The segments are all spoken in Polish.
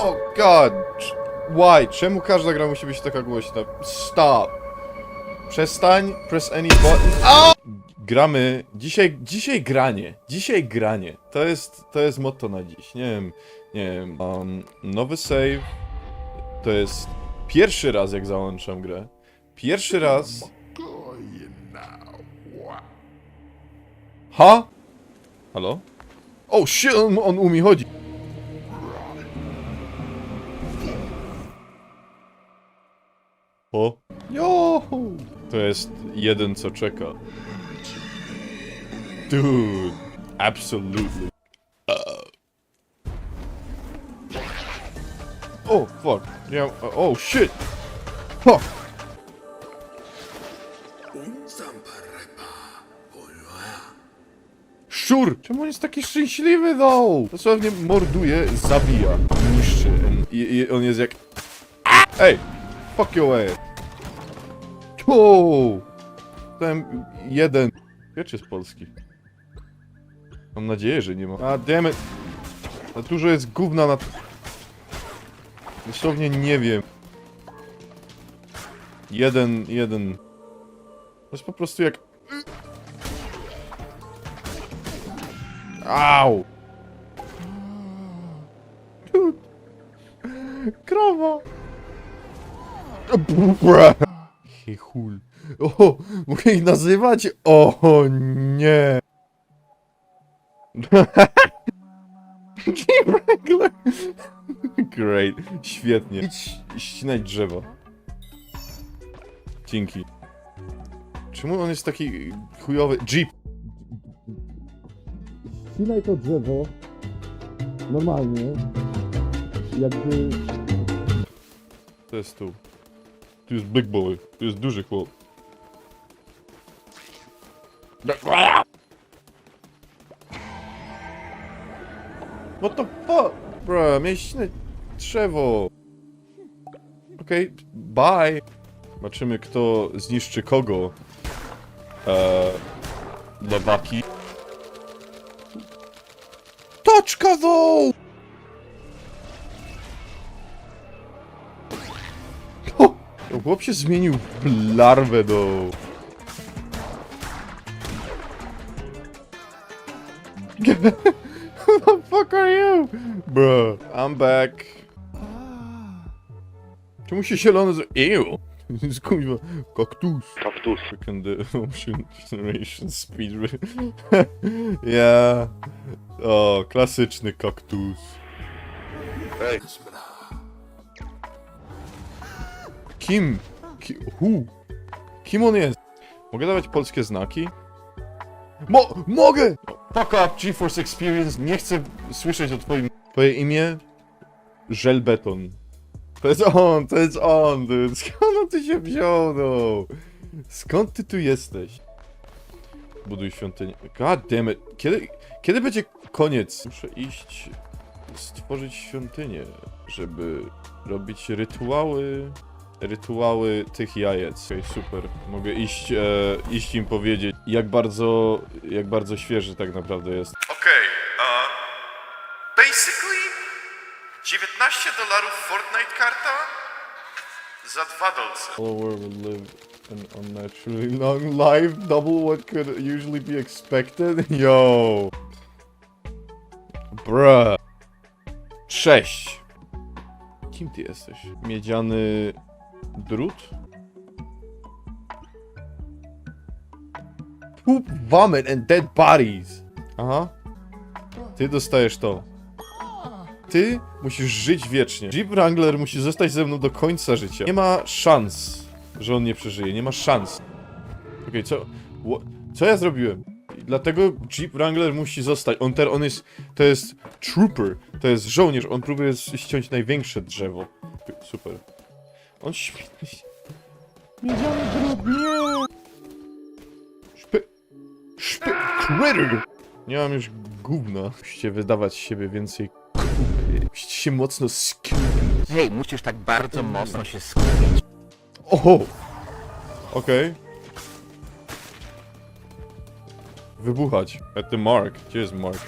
Oh god! Why? Czemu każda gra musi być taka głośna? Stop! Przestań, press any button. A! Gramy. Dzisiaj, dzisiaj granie. Dzisiaj granie. To jest, to jest motto na dziś. Nie wiem, nie wiem. Um, nowy save. To jest pierwszy raz, jak załączam grę. Pierwszy raz. Ha? Halo? Oh shit, on, on umie chodzi. O. Jo! To jest jeden, co czeka. Dude. Absolutely. Oh, fuck. Yeah, uh, oh, shit. Huh. Szczur! Czemu on jest taki szczęśliwy, though? Dosłownie morduje, zabija, niszczy. I, i on jest jak... Ej! Fuck your ass. Tu! Ten jeden. Wiecie z Polski. Mam nadzieję, że nie ma. A damn it. Za dużo jest gówna na... Dosłownie nie wiem. Jeden, jeden. To jest po prostu jak... Au! Krowa! Chichul. O, mogę ich nazywać? O nie. Great. Świetnie. Idź ścinać drzewo. Dzięki. Czemu on jest taki chujowy? Jeep. Ścinaj to drzewo normalnie, jakby To jest tu. Tu jest big boy. Tu jest duży chłop. What the fuck? Bro, ścinać drzewo. Okej, bye. Zobaczymy, kto zniszczy kogo. Eee, lewaki. Toczka though! Chłop się zmienił w larwę do... Who the fuck are you? Bro, I'm back. Czemu się zielony z... Ew! Skuźwa, kaktus. Kaktus. The ocean generation speed. yeah. O, klasyczny kaktus. Ej, Kim? Ki? Kim on jest? Mogę dawać polskie znaki? Mo mogę! Fuck up, GeForce Experience, nie chcę słyszeć o twoim... Twoje imię? Żelbeton. To jest on, to jest on, dude. Skąd tu się wziął, no? Skąd ty tu jesteś? Buduj świątynię. God damn it. Kiedy, kiedy będzie koniec? Muszę iść stworzyć świątynię, żeby robić rytuały rytuały tych jajec. Okej, super. Mogę iść, e, iść im powiedzieć, jak bardzo, jak bardzo świeży tak naprawdę jest. Okej, okay, basically 19 dolarów Fortnite karta za dwa dolce. Follower would live an unnaturally long life, double what could usually be expected. Yo. Bruh. Cześć. Kim ty jesteś? Miedziany drut? Poop, vomit and dead bodies. Aha. Ty dostajesz to. Ty musisz żyć wiecznie. Jeep Wrangler musi zostać ze mną do końca życia. Nie ma szans, że on nie przeżyje. Nie ma szans. Okej, co... wha- Co ja zrobiłem? Dlatego Jeep Wrangler musi zostać. On, ter, on jest... To jest trooper. To jest żołnierz. On próbuje ściąć największe drzewo. Super. On śmie... Miedziany drut, nie! Szpy... Szpy... Critter! Nie mam już gówna. Musicie wydawać z siebie więcej kupy. Musicie się mocno skupić. Hej, musisz tak bardzo mocno się skupić. Oho! Okej. Wybuchać. At the mark. Gdzie jest mark?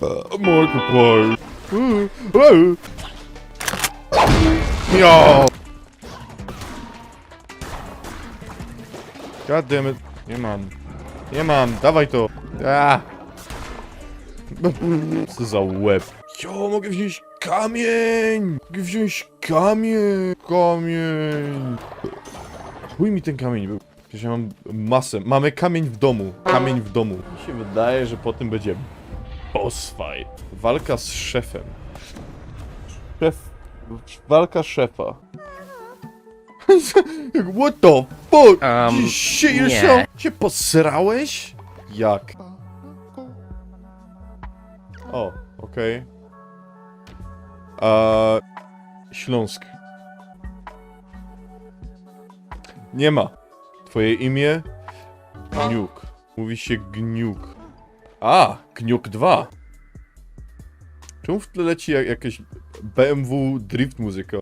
Uh, mark required. Uh, uh. Yo! God damn it. Nie mam. Nie mam, dawaj to. A. Co za łeb. Jo, mogę wziąć kamień! Mogę wziąć kamień! Kamień! Chuj mi ten kamień był. Przecież ja mam masę. Mamy kamień w domu. Kamień w domu. Mi się wydaje, że potem będzie boss fight. Walka z szefem. Walka szefa. What the fuck? Um, you shit nie. Cię posrałeś? Jak? O, okej. Okay. Śląsk. Nie ma. Twoje imię? Gniuk. Mówi się Gniuk. A, Gniuk 2. Czemu w tle leci jak, jakieś BMW drift muzyka?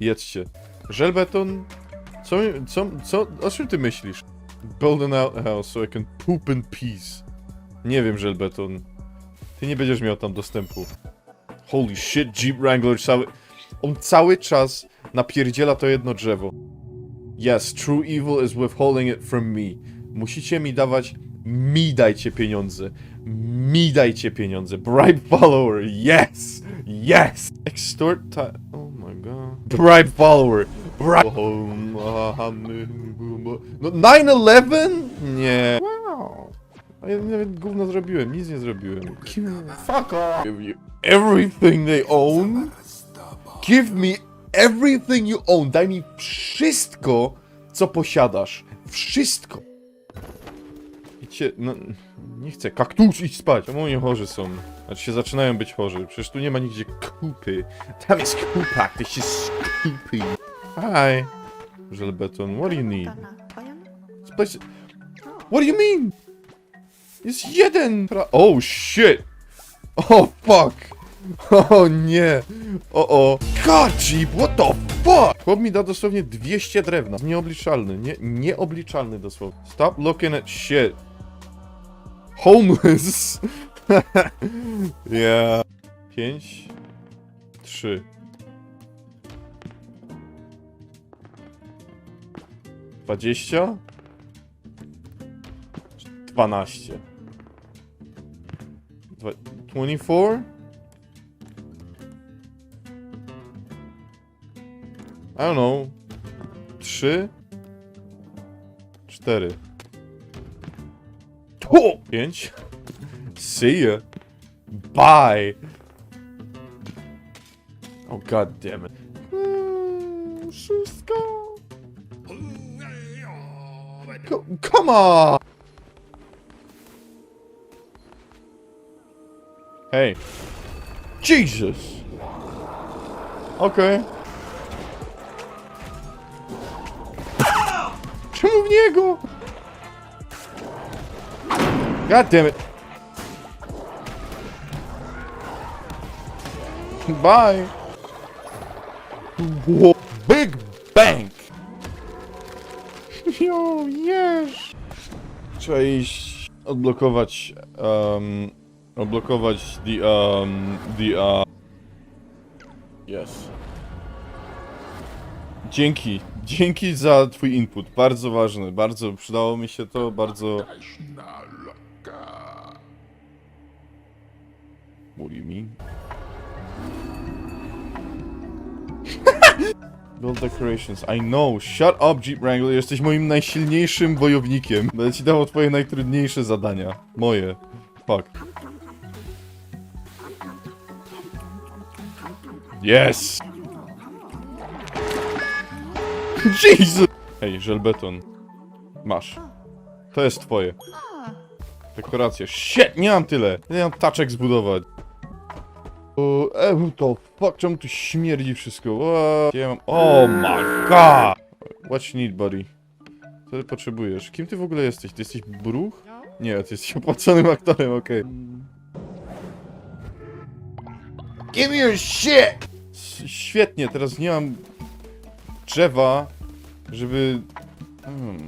Jedźcie. Żelbeton? Co, co, co, o czym ty myślisz? Build an outhouse so I can poop in peace. Nie wiem, Żelbeton. Ty nie będziesz miał tam dostępu. Holy shit, Jeep Wrangler cały... On cały czas napierdziela to jedno drzewo. Yes, true evil is withholding it from me. Musicie mi dawać... Mi dajcie pieniądze. Mi dajcie pieniądze. Bribe follower. Yes! Yes! Extort. Oh my god. Bribe follower. Bribe... No 9-11? Nie. Wow. A ja nawet gówno zrobiłem, nic nie zrobiłem. Fuck off! Give you everything they own. Give me everything you own. Daj mi wszystko, co posiadasz. Wszystko. Idźcie, no, nie chcę. Kaktus, idź spać. Czemu oni chorzy są? Znaczy się zaczynają być chorzy. Przecież tu nie ma nigdzie kupy. Tam jest kupa, ktoś jest kupy. Hi. Żelbeton, what do you need? Place... What do you mean? Jest jeden! Oh shit! Oh fuck! O nie! O o! Jeep, what the fuck? Chłop mi da dosłownie 200 drewna. Nieobliczalny, nie, nieobliczalny dosłownie. Stop looking at shit. Homeless! yeah. 5 3 20 12 Dwa- 24 I don't know 3 4 o! 5 See ya. Bye. Oh god damn it. Mm, Szóstka Co- Come on! Hey. Jesus. Okej. W niego? God damn it. Bye. Whoa. Big bang. Jo, yes. Trzeba iść odblokować um, odblokować the um the uh yes. Dzięki. Dzięki za twój input. Bardzo ważny. Bardzo przydało mi się to. Bardzo you mean? Build decorations. I know. Shut up, Jeep Wrangler. Jesteś moim najsilniejszym wojownikiem. Będę ci dawał twoje najtrudniejsze zadania. Moje. Fuck. Yes! Jesus! Hej, żelbeton. Masz. To jest twoje. Dekoracja. Shit, nie mam tyle. Nie mam taczek zbudować. O, e, to fuck, czemu tu śmierdzi wszystko? Ja mam... Oh my god! What you need, buddy? Co ty potrzebujesz? Kim ty w ogóle jesteś? Ty jesteś bruch? Nie, ty jesteś opłaconym aktorem, okej. Give me your shit! S- Świetnie, teraz nie mam drzewa, żeby... Mm,